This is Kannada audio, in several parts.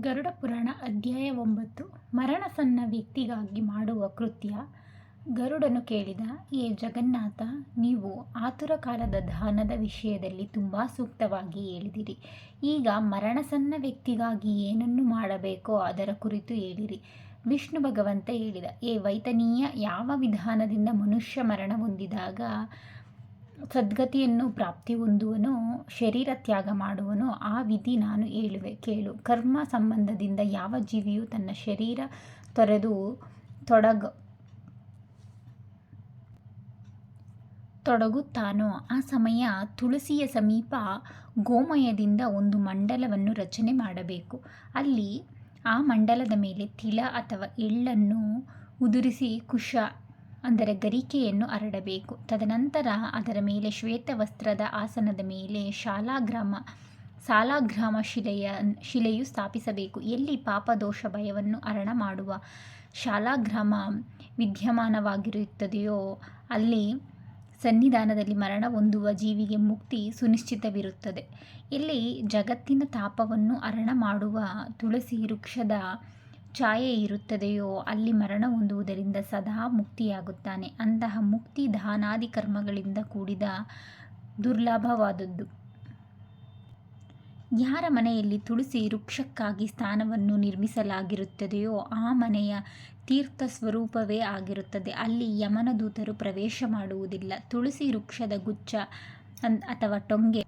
ಗರುಡ ಪುರಾಣ ಅಧ್ಯಾಯ ಒಂಬತ್ತು. ಮರಣ ಮರಣಸನ್ನ ವ್ಯಕ್ತಿಗಾಗಿ ಮಾಡುವ ಕೃತ್ಯ. ಗರುಡನು ಕೇಳಿದ, ಏ ಜಗನ್ನಾಥ, ನೀವು ಆತುರ ಕಾಲದ ದಾನದ ವಿಷಯದಲ್ಲಿ ತುಂಬ ಸೂಕ್ತವಾಗಿ ಹೇಳಿದಿರಿ. ಈಗ ಮರಣ ಮರಣಸನ್ನ ವ್ಯಕ್ತಿಗಾಗಿ ಏನನ್ನು ಮಾಡಬೇಕೋ ಅದರ ಕುರಿತು ಹೇಳಿರಿ. ವಿಷ್ಣು ಭಗವಂತ ಹೇಳಿದ, ಏ ವೈತನೀಯ, ಯಾವ ವಿಧಾನದಿಂದ ಮನುಷ್ಯ ಮರಣ ಹೊಂದಿದಾಗ ಸದ್ಗತಿಯನ್ನು, ಪ್ರಾಪ್ತಿ ಹೊಂದುವನು, ಶರೀರ ತ್ಯಾಗ ಮಾಡುವನು, ಆ ವಿಧಿ ನಾನು ಹೇಳುವೆ, ಕೇಳು. ಕರ್ಮ ಸಂಬಂಧದಿಂದ ಯಾವ ಜೀವಿಯು ತನ್ನ ಶರೀರ ತೊರೆದು ತೊಡಗ, ತೊಡಗುತ್ತಾನೋ, ಆ ಸಮಯ ತುಳಸಿಯ ಸಮೀಪ ಗೋಮಯದಿಂದ ಒಂದು ಮಂಡಲವನ್ನು ರಚನೆ ಮಾಡಬೇಕು. ಅಲ್ಲಿ ಆ ಮಂಡಲದ ಮೇಲೆ ತಿಲ ಅಥವಾ ಎಳ್ಳನ್ನು ಉದುರಿಸಿ ಕುಶ ಅಂದರೆ ಗರಿಕೆಯನ್ನು ಹರಡಬೇಕು. ತದನಂತರ ಅದರ ಮೇಲೆ ಶ್ವೇತ ವಸ್ತ್ರದ ಆಸನದ ಮೇಲೆ ಶಾಲಾಗ್ರಾಮ ಸಾಲಾಗ್ರಾಮ ಶಿಲೆಯ, ಶಿಲೆಯು ಸ್ಥಾಪಿಸಬೇಕು. ಎಲ್ಲಿ ಪಾಪದೋಷ ಭಯವನ್ನು ಹರಣ ಮಾಡುವ ಶಾಲಾಗ್ರಾಮ ವಿದ್ಯಮಾನವಾಗಿರುತ್ತದೆಯೋ ಅಲ್ಲಿ ಸನ್ನಿಧಾನದಲ್ಲಿ ಮರಣ ಹೊಂದುವ ಜೀವಿಗೆ ಮುಕ್ತಿ ಸುನಿಶ್ಚಿತವಿರುತ್ತದೆ. ಇಲ್ಲಿ ಜಗತ್ತಿನ ತಾಪವನ್ನು ಅರಣ ಮಾಡುವ ತುಳಸಿ ವೃಕ್ಷದ ಛಾಯೆ ಇರುತ್ತದೆಯೋ ಅಲ್ಲಿ ಮರಣ ಹೊಂದುವುದರಿಂದ ಸದಾ ಮುಕ್ತಿಯಾಗುತ್ತಾನೆ. ಅಂತಹ ಮುಕ್ತಿ ದಾನಾದಿ ಕರ್ಮಗಳಿಂದ ಕೂಡಿದ ದುರ್ಲಭವಾದದ್ದು. ಯಾರ ಮನೆಯಲ್ಲಿ ತುಳಸಿ ವೃಕ್ಷಕ್ಕಾಗಿ ಸ್ಥಾನವನ್ನು ನಿರ್ಮಿಸಲಾಗಿರುತ್ತದೆಯೋ ಆ ಮನೆಯ ತೀರ್ಥ ಸ್ವರೂಪವೇ ಆಗಿರುತ್ತದೆ. ಅಲ್ಲಿ ಯಮನ ದೂತರು ಪ್ರವೇಶ ಮಾಡುವುದಿಲ್ಲ. ತುಳಸಿ ವೃಕ್ಷದ ಗುಚ್ಛ ಅಥವಾ ಟೊಂಗೆ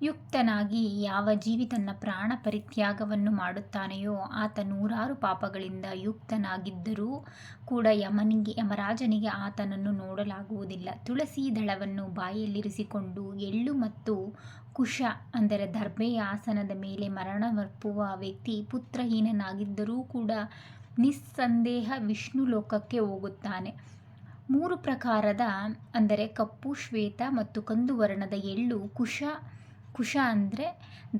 ಯುಕ್ತನಾಗಿ ಯಾವ ಜೀವಿ ತನ್ನ ಪ್ರಾಣ ಪರಿತ್ಯಾಗವನ್ನು ಮಾಡುತ್ತಾನೆಯೋ ಆತ ನೂರಾರು ಪಾಪಗಳಿಂದ ಯುಕ್ತನಾಗಿದ್ದರೂ ಕೂಡ ಯಮನಿಗೆ, ಯಮರಾಜನಿಗೆ ಆತನನ್ನು ನೋಡಲಾಗುವುದಿಲ್ಲ. ತುಳಸಿ ದಳವನ್ನು ಬಾಯಲ್ಲಿರಿಸಿಕೊಂಡು ಎಳ್ಳು ಮತ್ತು ಕುಶ, ಅಂದರೆ ದರ್ಬೆಯ ಆಸನದ ಮೇಲೆ ಮರಣವರ್ಪುವ ವ್ಯಕ್ತಿ ಪುತ್ರಹೀನನಾಗಿದ್ದರೂ ಕೂಡ ನಿಸ್ಸಂದೇಹ ವಿಷ್ಣು ಲೋಕಕ್ಕೆ ಹೋಗುತ್ತಾನೆ. ಮೂರು ಪ್ರಕಾರದ, ಅಂದರೆ ಕಪ್ಪು, ಶ್ವೇತ ಮತ್ತು ಕಂದು ವರ್ಣದ ಎಳ್ಳು, ಕುಶ ಕುಶ ಅಂದರೆ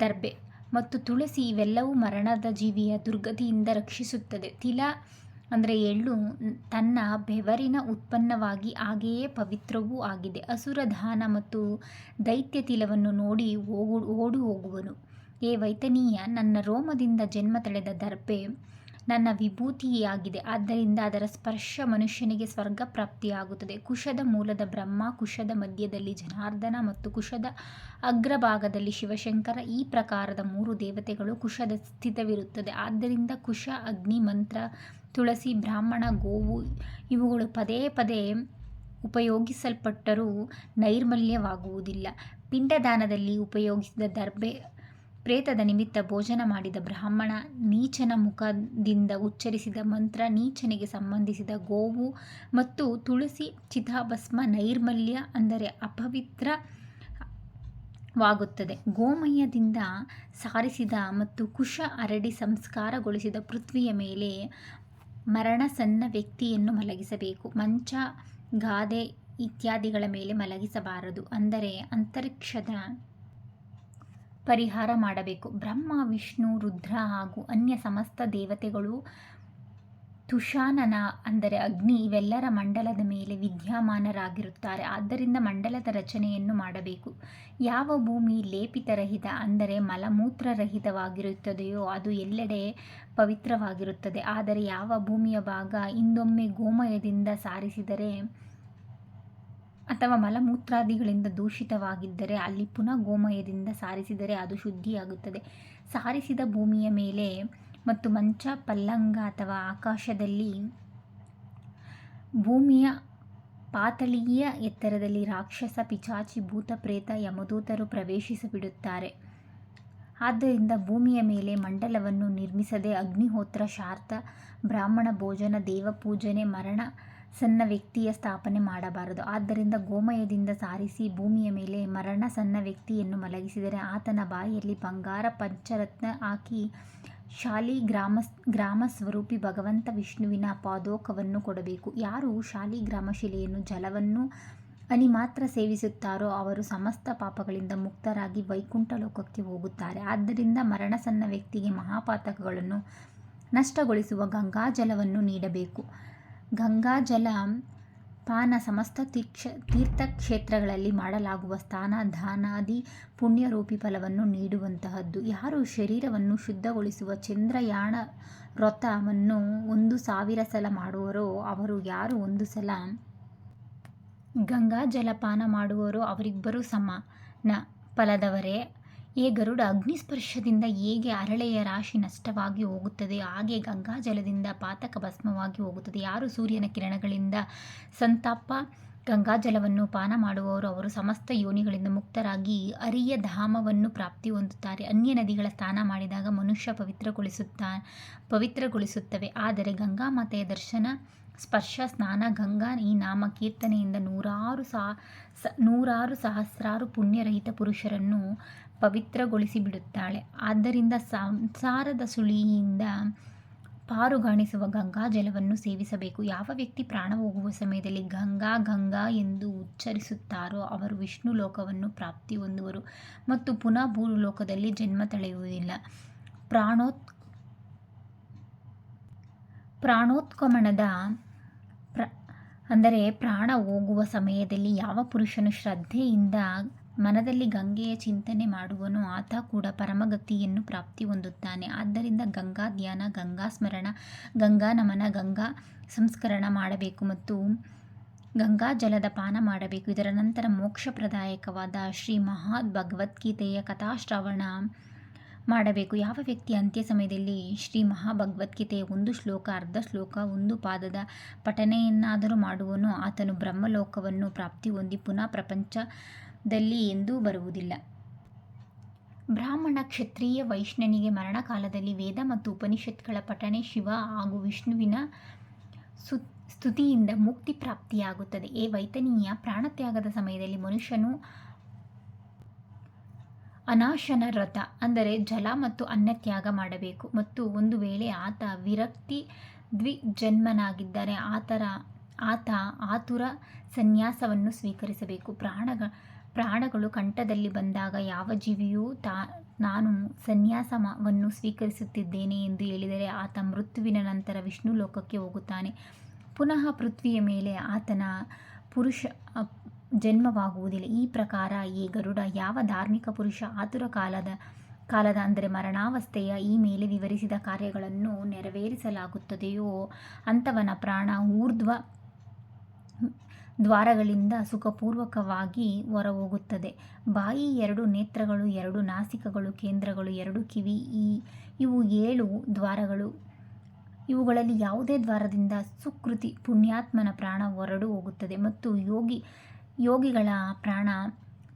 ದರ್ಬೆ. ಮತ್ತು ತುಳಸಿ ಇವೆಲ್ಲವೂ ಮರಣದ ಜೀವಿಯ ದುರ್ಗತಿಯಿಂದ ರಕ್ಷಿಸುತ್ತದೆ. ತಿಲ ಅಂದರೆ ಎಳ್ಳು ತನ್ನ ಬೆವರಿನ ಉತ್ಪನ್ನವಾಗಿ ಹಾಗೆಯೇ ಪವಿತ್ರವೂ ಆಗಿದೆ. ಅಸುರಧಾನ ಮತ್ತು ದೈತ್ಯ ತಿಲವನ್ನು ನೋಡಿ ಓಡು ಓಡು ಹೋಗುವನು. ಏ ವೈತನೀಯ, ನನ್ನ ರೋಮದಿಂದ ಜನ್ಮ ತಳೆದ ದರ್ಬೆ ನನ್ನ ವಿಭೂತಿಯಾಗಿದೆ. ಆದ್ದರಿಂದ ಅದರ ಸ್ಪರ್ಶ ಮನುಷ್ಯನಿಗೆ ಸ್ವರ್ಗ ಪ್ರಾಪ್ತಿಯಾಗುತ್ತದೆ. ಕುಶದ ಮೂಲದ ಬ್ರಹ್ಮ, ಕುಶದ ಮಧ್ಯದಲ್ಲಿ ಜನಾರ್ದನ ಮತ್ತು ಕುಶದ ಅಗ್ರಭಾಗದಲ್ಲಿ ಶಿವಶಂಕರ ಈ ಪ್ರಕಾರದ ಮೂರು ದೇವತೆಗಳು ಕುಶದ ಸ್ಥಿತವಿರುತ್ತದೆ. ಆದ್ದರಿಂದ ಕುಶ, ಅಗ್ನಿ, ಮಂತ್ರ, ತುಳಸಿ, ಬ್ರಾಹ್ಮಣ, ಗೋವು ಇವುಗಳು ಪದೇ ಪದೇ ಉಪಯೋಗಿಸಲ್ಪಟ್ಟರೂ ನೈರ್ಮಲ್ಯವಾಗುವುದಿಲ್ಲ. ಪಿಂಡದಾನದಲ್ಲಿ ಉಪಯೋಗಿಸಿದ ದರ್ಬೆ ಪ್ರೇತದ ನಿಮಿತ್ತ ಭೋಜನ ಮಾಡಿದ ಬ್ರಾಹ್ಮಣ ನೀಚನ ಮುಖದಿಂದ ಉಚ್ಚರಿಸಿದ ಮಂತ್ರ, ನೀಚನಿಗೆ ಸಂಬಂಧಿಸಿದ ಗೋವು ಮತ್ತು ತುಳಸಿ, ಚಿತಾಭಸ್ಮ, ನೈರ್ಮಲ್ಯ ಅಂದರೆ ಅಪವಿತ್ರ ವಾಗುತ್ತದೆ ಗೋಮಯದಿಂದ ಸಾರಿಸಿದ ಮತ್ತು ಕುಶ ಅರಡಿ ಸಂಸ್ಕಾರಗೊಳಿಸಿದ ಪೃಥ್ವಿಯ ಮೇಲೆ ಮರಣ ಸಣ್ಣ ವ್ಯಕ್ತಿಯನ್ನು ಮಲಗಿಸಬೇಕು. ಮಂಚ, ಗಾದೆ ಇತ್ಯಾದಿಗಳ ಮೇಲೆ ಮಲಗಿಸಬಾರದು. ಅಂದರೆ ಅಂತರಿಕ್ಷದ ಪರಿಹಾರ ಮಾಡಬೇಕು. ಬ್ರಹ್ಮ, ವಿಷ್ಣು, ರುದ್ರ ಹಾಗೂ ಅನ್ಯ ಸಮಸ್ತ ದೇವತೆಗಳು, ತುಷಾನನ ಅಂದರೆ ಅಗ್ನಿ, ಇವೆಲ್ಲರ ಮಂಡಲದ ಮೇಲೆ ವಿದ್ಯಮಾನರಾಗಿರುತ್ತಾರೆ. ಆದ್ದರಿಂದ ಮಂಡಲದ ರಚನೆಯನ್ನು ಮಾಡಬೇಕು. ಯಾವ ಭೂಮಿ ಲೇಪಿತರಹಿತ ಅಂದರೆ ಮಲಮೂತ್ರರಹಿತವಾಗಿರುತ್ತದೆಯೋ ಅದು ಎಲ್ಲೆಡೆ ಪವಿತ್ರವಾಗಿರುತ್ತದೆ. ಆದರೆ ಯಾವ ಭೂಮಿಯ ಭಾಗ ಇಂದೊಮ್ಮೆ ಗೋಮಯದಿಂದ ಸಾರಿಸಿದರೆ ಅಥವಾ ಮಲಮೂತ್ರಾದಿಗಳಿಂದ ದೂಷಿತವಾಗಿದ್ದರೆ ಅಲ್ಲಿ ಪುನಃ ಗೋಮಯದಿಂದ ಸಾರಿಸಿದರೆ ಅದು ಶುದ್ಧಿಯಾಗುತ್ತದೆ. ಸಾರಿಸಿದ ಭೂಮಿಯ ಮೇಲೆ ಮತ್ತು ಮಂಚ, ಪಲ್ಲಂಗ ಅಥವಾ ಆಕಾಶದಲ್ಲಿ ಭೂಮಿಯ ಪಾತಳಿಯ ಎತ್ತರದಲ್ಲಿ ರಾಕ್ಷಸ ಪಿಚಾಚಿ ಭೂತ ಪ್ರೇತ ಯಮದೂತರು ಪ್ರವೇಶಿಸಿಬಿಡುತ್ತಾರೆ. ಆದ್ದರಿಂದ ಭೂಮಿಯ ಮೇಲೆ ಮಂಡಲವನ್ನು ನಿರ್ಮಿಸದೆ ಅಗ್ನಿಹೋತ್ರ, ಶಾರ್ಥ, ಬ್ರಾಹ್ಮಣ ಭೋಜನ, ದೇವಪೂಜನೆ, ಮರಣ ಸಣ್ಣ ವ್ಯಕ್ತಿಯ ಸ್ಥಾಪನೆ ಮಾಡಬಾರದು. ಆದ್ದರಿಂದ ಗೋಮಯದಿಂದ ಸಾರಿಸಿ ಭೂಮಿಯ ಮೇಲೆ ಮರಣ ಸಣ್ಣ ವ್ಯಕ್ತಿಯನ್ನು ಮಲಗಿಸಿದರೆ ಆತನ ಬಾಯಿಯಲ್ಲಿ ಬಂಗಾರ ಪಂಚರತ್ನ ಹಾಕಿ ಶಾಲಿ ಗ್ರಾಮ ಸ್ವರೂಪಿ ಭಗವಂತ ವಿಷ್ಣುವಿನ ಪಾದೋಕವನ್ನು ಕೊಡಬೇಕು. ಯಾರು ಶಾಲಿಗ್ರಾಮ ಶಿಲೆಯನ್ನು ಜಲವನ್ನು ಅನಿ ಮಾತ್ರ ಸೇವಿಸುತ್ತಾರೋ ಅವರು ಸಮಸ್ತ ಪಾಪಗಳಿಂದ ಮುಕ್ತರಾಗಿ ವೈಕುಂಠ ಲೋಕಕ್ಕೆ ಹೋಗುತ್ತಾರೆ. ಆದ್ದರಿಂದ ಮರಣ ಸಣ್ಣ ವ್ಯಕ್ತಿಗೆ ಮಹಾಪಾತಕಗಳನ್ನು ನಷ್ಟಗೊಳಿಸುವ ಗಂಗಾಜಲವನ್ನು ನೀಡಬೇಕು. ಗಂಗಾಜಲ ಪಾನ ಸಮಸ್ತ ತೀಕ್ಷ, ತೀರ್ಥಕ್ಷೇತ್ರಗಳಲ್ಲಿ ಮಾಡಲಾಗುವ ಸ್ನಾನ ದಾನಾದಿ ಪುಣ್ಯರೂಪಿ ಫಲವನ್ನು ನೀಡುವಂತಹದ್ದು. ಯಾರು ಶರೀರವನ್ನು ಶುದ್ಧಗೊಳಿಸುವ ಚಂದ್ರಯಾಣ ವ್ರತವನ್ನು ಒಂದು ಸಾವಿರ ಸಲ ಮಾಡುವರೋ, ಅವರು ಯಾರು ಒಂದು ಸಲ ಗಂಗಾ ಜಲಪಾನ ಮಾಡುವರೋ, ಅವರಿಬ್ಬರೂ ಸಮಾನ ಫಲದವರೇ. ಏ ಗರುಡ ಅಗ್ನಿಸ್ಪರ್ಶದಿಂದ ಹೇಗೆ ಅರಳೆಯ ರಾಶಿ ನಷ್ಟವಾಗಿ ಹೋಗುತ್ತದೆ? ಹಾಗೆ ಗಂಗಾಜಲದಿಂದ ಪಾತಕ ಭಸ್ಮವಾಗಿ ಹೋಗುತ್ತದೆ. ಯಾರು ಸೂರ್ಯನ ಕಿರಣಗಳಿಂದ ಸಂತಾಪ? ಗಂಗಾಜಲವನ್ನು ಪಾನ ಮಾಡುವವರು ಅವರು ಸಮಸ್ತ ಯೋನಿಗಳಿಂದ ಮುಕ್ತರಾಗಿ ಅರಿಯ ಧಾಮವನ್ನು ಪ್ರಾಪ್ತಿ ಹೊಂದುತ್ತಾರೆ. ಅನ್ಯ ನದಿಗಳ ಸ್ನಾನ ಮಾಡಿದಾಗ ಮನುಷ್ಯ ಪವಿತ್ರಗೊಳಿಸುತ್ತಾ, ಪವಿತ್ರಗೊಳಿಸುತ್ತವೆ. ಆದರೆ ಗಂಗಾ ಮಾತೆಯ ದರ್ಶನ, ಸ್ಪರ್ಶ, ಸ್ನಾನ, ಗಂಗಾ ಈ ನಾಮ ಕೀರ್ತನೆಯಿಂದ ನೂರಾರು ಸಾ, ನೂರಾರು ಸಹಸ್ರಾರು ಪುಣ್ಯರಹಿತ ಪುರುಷರನ್ನು ಪವಿತ್ರಗೊಳಿಸಿ ಬಿಡುತ್ತಾಳೆ ಆದ್ದರಿಂದ ಸಂಸಾರದ ಸುಳಿಯಿಂದ ಪಾರುಗಾಣಿಸುವ ಗಂಗಾ ಜಲವನ್ನು ಸೇವಿಸಬೇಕು. ಯಾವ ವ್ಯಕ್ತಿ ಪ್ರಾಣ ಹೋಗುವ ಸಮಯದಲ್ಲಿ ಗಂಗಾ ಗಂಗಾ ಎಂದು ಉಚ್ಚರಿಸುತ್ತಾರೋ ಅವರು ವಿಷ್ಣು ಲೋಕವನ್ನು ಪ್ರಾಪ್ತಿ ಹೊಂದುವರು ಮತ್ತು ಪುನಃ ಭೂಲೋಕದಲ್ಲಿ ಜನ್ಮ ತಳೆಯುವುದಿಲ್ಲ. ಪ್ರಾಣೋತ್ ಪ್ರಾಣೋತ್ಕಮಣದ ಪ್ರ ಅಂದರೆ ಪ್ರಾಣ ಹೋಗುವ ಸಮಯದಲ್ಲಿ ಯಾವ ಪುರುಷನು ಶ್ರದ್ಧೆಯಿಂದ ಮನದಲ್ಲಿ ಗಂಗೆಯ ಚಿಂತನೆ ಮಾಡುವನು ಆತ ಕೂಡ ಪರಮಗತಿಯನ್ನು ಪ್ರಾಪ್ತಿ ಹೊಂದುತ್ತಾನೆ. ಆದ್ದರಿಂದ ಗಂಗಾ ಧ್ಯಾನ, ಗಂಗಾ ಸ್ಮರಣ, ಗಂಗಾ ನಮನ, ಗಂಗಾ ಸಂಸ್ಕರಣ ಮಾಡಬೇಕು ಮತ್ತು ಗಂಗಾ ಜಲದ ಪಾನ ಮಾಡಬೇಕು. ಇದರ ನಂತರ ಮೋಕ್ಷಪ್ರದಾಯಕವಾದ ಶ್ರೀ ಮಹಾದ್ ಭಗವದ್ಗೀತೆಯ ಕಥಾಶ್ರವಣ ಮಾಡಬೇಕು. ಯಾವ ವ್ಯಕ್ತಿ ಅಂತ್ಯ ಸಮಯದಲ್ಲಿ ಶ್ರೀ ಮಹಾಭಗವದ್ಗೀತೆಯ ಒಂದು ಶ್ಲೋಕ, ಅರ್ಧ ಶ್ಲೋಕ, ಒಂದು ಪಾದದ ಪಠನೆಯನ್ನಾದರೂ ಮಾಡುವನು, ಆತನು ಬ್ರಹ್ಮಲೋಕವನ್ನು ಪ್ರಾಪ್ತಿ ಹೊಂದಿ ಪುನಃ ಪ್ರಪಂಚದಲ್ಲಿ ಎಂದೂ ಬರುವುದಿಲ್ಲ. ಬ್ರಾಹ್ಮಣ ಕ್ಷತ್ರಿಯ ವೈಷ್ಣನಿಗೆ ಮರಣಕಾಲದಲ್ಲಿ ವೇದ ಮತ್ತು ಉಪನಿಷತ್ಗಳ ಪಠಣೆ ಶಿವ ಹಾಗೂ ವಿಷ್ಣುವಿನ ಸು, ಸ್ತುತಿಯಿಂದ ಮುಕ್ತಿ ಪ್ರಾಪ್ತಿಯಾಗುತ್ತದೆ. ಏ ವೈತನೀಯ, ಪ್ರಾಣತ್ಯಾಗದ ಸಮಯದಲ್ಲಿ ಮನುಷ್ಯನು ಅನಾಶನ ರಥ ಅಂದರೆ ಜಲ ಮತ್ತು ಅನ್ನ ತ್ಯಾಗ ಮಾಡಬೇಕು. ಮತ್ತು ಒಂದು ವೇಳೆ ಆತ ವಿರಕ್ತಿ ದ್ವಿಜನ್ಮನಾಗಿದ್ದರೆ ಆತರ, ಆತ ಆತುರ ಸನ್ಯಾಸವನ್ನು ಸ್ವೀಕರಿಸಬೇಕು. ಪ್ರಾಣಗ ಪ್ರಾಣಗಳು ಕಂಠದಲ್ಲಿ ಬಂದಾಗ ಯಾವ ಜೀವಿಯೂ ತಾ, ನಾನು ಸನ್ಯಾಸವನ್ನು ಸ್ವೀಕರಿಸುತ್ತಿದ್ದೇನೆ ಎಂದು ಹೇಳಿದರೆ ಆತ ಮೃತ್ಯುವಿನ ನಂತರ ವಿಷ್ಣು ಲೋಕಕ್ಕೆ ಹೋಗುತ್ತಾನೆ. ಪುನಃ ಪೃಥ್ವಿಯ ಮೇಲೆ ಆತನ ಪುರುಷ ಜನ್ಮವಾಗುವುದಿಲ್ಲ. ಈ ಪ್ರಕಾರ ಈ ಗರುಡ ಯಾವ ಧಾರ್ಮಿಕ ಪುರುಷ ಆತುರ ಕಾಲದ ಕಾಲದ ಅಂದರೆ ಮರಣಾವಸ್ಥೆಯ ಈ ಮೇಲೆ ವಿವರಿಸಿದ ಕಾರ್ಯಗಳನ್ನು ನೆರವೇರಿಸಲಾಗುತ್ತದೆಯೋ ಅಂಥವನ ಪ್ರಾಣ ಊರ್ಧ್ವ ದ್ವಾರಗಳಿಂದ ಸುಖಪೂರ್ವಕವಾಗಿ ಹೊರಹೋಗುತ್ತದೆ. ಬಾಯಿ ಎರಡು, ನೇತ್ರಗಳು ಎರಡು, ನಾಸಿಕಗಳು, ಕೇಂದ್ರಗಳು ಎರಡು, ಕಿವಿ, ಈ, ಇವು ಏಳು ದ್ವಾರಗಳು. ಇವುಗಳಲ್ಲಿ ಯಾವುದೇ ದ್ವಾರದಿಂದ ಸುಕೃತಿ, ಪುಣ್ಯಾತ್ಮನ ಪ್ರಾಣ ಹೊರಡು ಹೋಗುತ್ತದೆ ಮತ್ತು ಯೋಗಿ, ಯೋಗಿಗಳ ಪ್ರಾಣ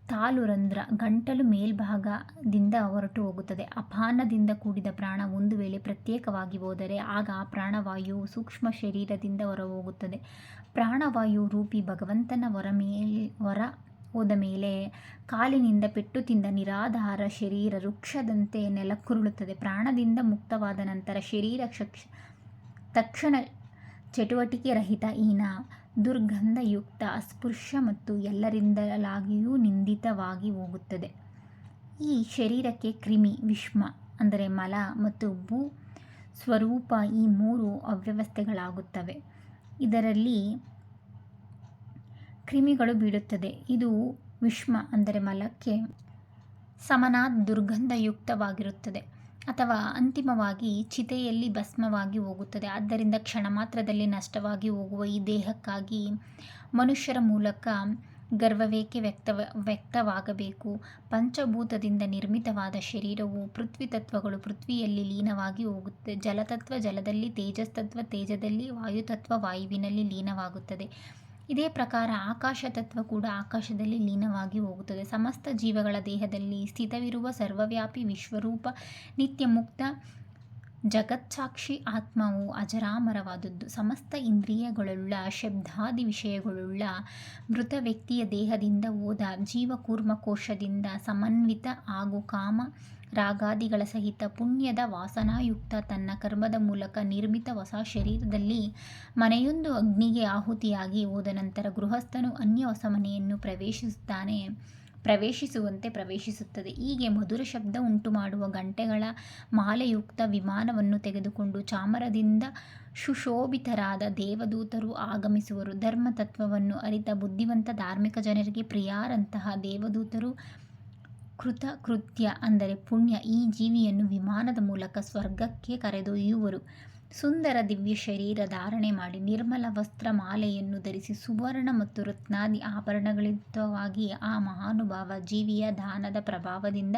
ತಾಲುರಂಧ್ರ ಗಂಟಲು ಮೇಲ್ಭಾಗದಿಂದ ಹೊರಟು ಹೋಗುತ್ತದೆ ಅಪಾನದಿಂದ ಕೂಡಿದ ಪ್ರಾಣ ಒಂದು ವೇಳೆ ಪ್ರತ್ಯೇಕವಾಗಿ ಹೋದರೆ ಆಗ ಆ ಪ್ರಾಣವಾಯು ಸೂಕ್ಷ್ಮ ಶರೀರದಿಂದ ಹೊರಹೋಗುತ್ತದೆ. ಪ್ರಾಣವಾಯು ರೂಪಿ ಭಗವಂತನ ಹೊರ ಮೇಲೆ ಹೊರ ಹೋದ ಮೇಲೆ ಕಾಲಿನಿಂದ ಪೆಟ್ಟು ತಿಂದ ನಿರಾಧಾರ ಶರೀರ ವೃಕ್ಷದಂತೆ ನೆಲಕ್ಕುರುಳುತ್ತದೆ. ಪ್ರಾಣದಿಂದ ಮುಕ್ತವಾದ ನಂತರ ಶರೀರ ಕ್ಷ ತಕ್ಷಣ ಚಟುವಟಿಕೆ ರಹಿತ ಹೀನ ದುರ್ಗಂಧಯುಕ್ತ ಅಸ್ಪೃಶ್ಯ ಮತ್ತು ಎಲ್ಲರಿಂದಲಾಗಿಯೂ ನಿಂದಿತವಾಗಿ ಹೋಗುತ್ತದೆ. ಈ ಶರೀರಕ್ಕೆ ಕ್ರಿಮಿ, ವಿಷ್ಮ ಅಂದರೆ ಮಲ ಮತ್ತು ಭೂ ಸ್ವರೂಪ ಈ ಮೂರು ಅವ್ಯವಸ್ಥೆಗಳಾಗುತ್ತವೆ. ಇದರಲ್ಲಿ ಕ್ರಿಮಿಗಳು ಬೀಳುತ್ತದೆ. ಇದು ವಿಷ್ಮ ಅಂದರೆ ಮಲಕ್ಕೆ ಸಮನಾದ ದುರ್ಗಂಧಯುಕ್ತವಾಗಿರುತ್ತದೆ. ಅಥವಾ ಅಂತಿಮವಾಗಿ ಚಿತೆಯಲ್ಲಿ ಭಸ್ಮವಾಗಿ ಹೋಗುತ್ತದೆ. ಆದ್ದರಿಂದ ಕ್ಷಣ ಮಾತ್ರದಲ್ಲಿ ನಷ್ಟವಾಗಿ ಹೋಗುವ ಈ ದೇಹಕ್ಕಾಗಿ ಮನುಷ್ಯರ ಮೂಲಕ ಗರ್ವವೇಕೆ ವ್ಯಕ್ತವ, ವ್ಯಕ್ತವಾಗಬೇಕು. ಪಂಚಭೂತದಿಂದ ನಿರ್ಮಿತವಾದ ಶರೀರವು ಪೃಥ್ವಿ ತತ್ವಗಳು ಪೃಥ್ವಿಯಲ್ಲಿ ಲೀನವಾಗಿ ಹೋಗುತ್ತದೆ ಜಲತತ್ವ ಜಲದಲ್ಲಿ ತೇಜಸ್ತತ್ವ ತೇಜದಲ್ಲಿ ವಾಯುತತ್ವ ವಾಯುವಿನಲ್ಲಿ ಲೀನವಾಗುತ್ತದೆ. ಇದೇ ಪ್ರಕಾರ ಆಕಾಶ ತತ್ವ ಕೂಡ ಆಕಾಶದಲ್ಲಿ ಲೀನವಾಗಿ ಹೋಗುತ್ತದೆ. ಸಮಸ್ತ ಜೀವಗಳ ದೇಹದಲ್ಲಿ ಸ್ಥಿತವಿರುವ ಸರ್ವವ್ಯಾಪಿ ವಿಶ್ವರೂಪ ನಿತ್ಯ ಮುಕ್ತ ಜಗತ್ಸಾಕ್ಷಿ ಆತ್ಮವು ಅಜರಾಮರವಾದದ್ದು. ಸಮಸ್ತ ಇಂದ್ರಿಯಗಳುಳ್ಳ, ಶಬ್ದಾದಿ ವಿಷಯಗಳುಳ್ಳ ಮೃತ ವ್ಯಕ್ತಿಯ ದೇಹದಿಂದ ಹೋದ ಜೀವಕೂರ್ಮ ಕೋಶದಿಂದ ಸಮನ್ವಿತ ಹಾಗೂ ಕಾಮ ರಾಗಾದಿಗಳ ಸಹಿತ ಪುಣ್ಯದ ವಾಸನಾಯುಕ್ತ ತನ್ನ ಕರ್ಮದ ಮೂಲಕ ನಿರ್ಮಿತ ಹೊಸ ಶರೀರದಲ್ಲಿ ಮನೆಯೊಂದು ಅಗ್ನಿಗೆ ಆಹುತಿಯಾಗಿ ಹೋದ ನಂತರ ಗೃಹಸ್ಥನು ಅನ್ಯ ಹೊಸ ಮನೆಯನ್ನು ಪ್ರವೇಶಿಸುತ್ತಾನೆ. ಪ್ರವೇಶಿಸುವಂತೆ ಪ್ರವೇಶಿಸುತ್ತದೆ. ಹೀಗೆ ಮಧುರ ಶಬ್ದ ಉಂಟು ಮಾಡುವ ಗಂಟೆಗಳ ಮಾಲೆಯುಕ್ತ ವಿಮಾನವನ್ನು ತೆಗೆದುಕೊಂಡು ಚಾಮರದಿಂದ ಸುಶೋಭಿತರಾದ ದೇವದೂತರು ಆಗಮಿಸುವರು. ಧರ್ಮತತ್ವವನ್ನು ಅರಿತ ಬುದ್ಧಿವಂತ ಧಾರ್ಮಿಕ ಜನರಿಗೆ ಪ್ರಿಯಾರಂತಹ ದೇವದೂತರು ಕೃತಕೃತ್ಯ ಅಂದರೆ ಪುಣ್ಯ ಈ ಜೀವಿಯನ್ನು ವಿಮಾನದ ಮೂಲಕ ಸ್ವರ್ಗಕ್ಕೆ ಕರೆದೊಯ್ಯುವರು. ಸುಂದರ ದಿವ್ಯ ಶರೀರ ಧಾರಣೆ ಮಾಡಿ ನಿರ್ಮಲ ವಸ್ತ್ರ ಮಾಲೆಯನ್ನು ಧರಿಸಿ ಸುವರ್ಣ ಮತ್ತು ರತ್ನಾದಿ ಆಭರಣಗಳಿತವಾಗಿ ಆ ಮಹಾನುಭಾವ ಜೀವಿಯ ದಾನದ ಪ್ರಭಾವದಿಂದ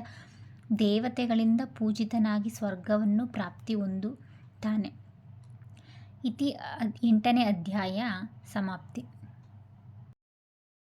ದೇವತೆಗಳಿಂದ ಪೂಜಿತನಾಗಿ ಸ್ವರ್ಗವನ್ನು ಪ್ರಾಪ್ತಿ ಹೊಂದುತ್ತಾನೆ. ಇತಿ ಎಂಟನೇ ಅಧ್ಯಾಯ ಸಮಾಪ್ತಿ.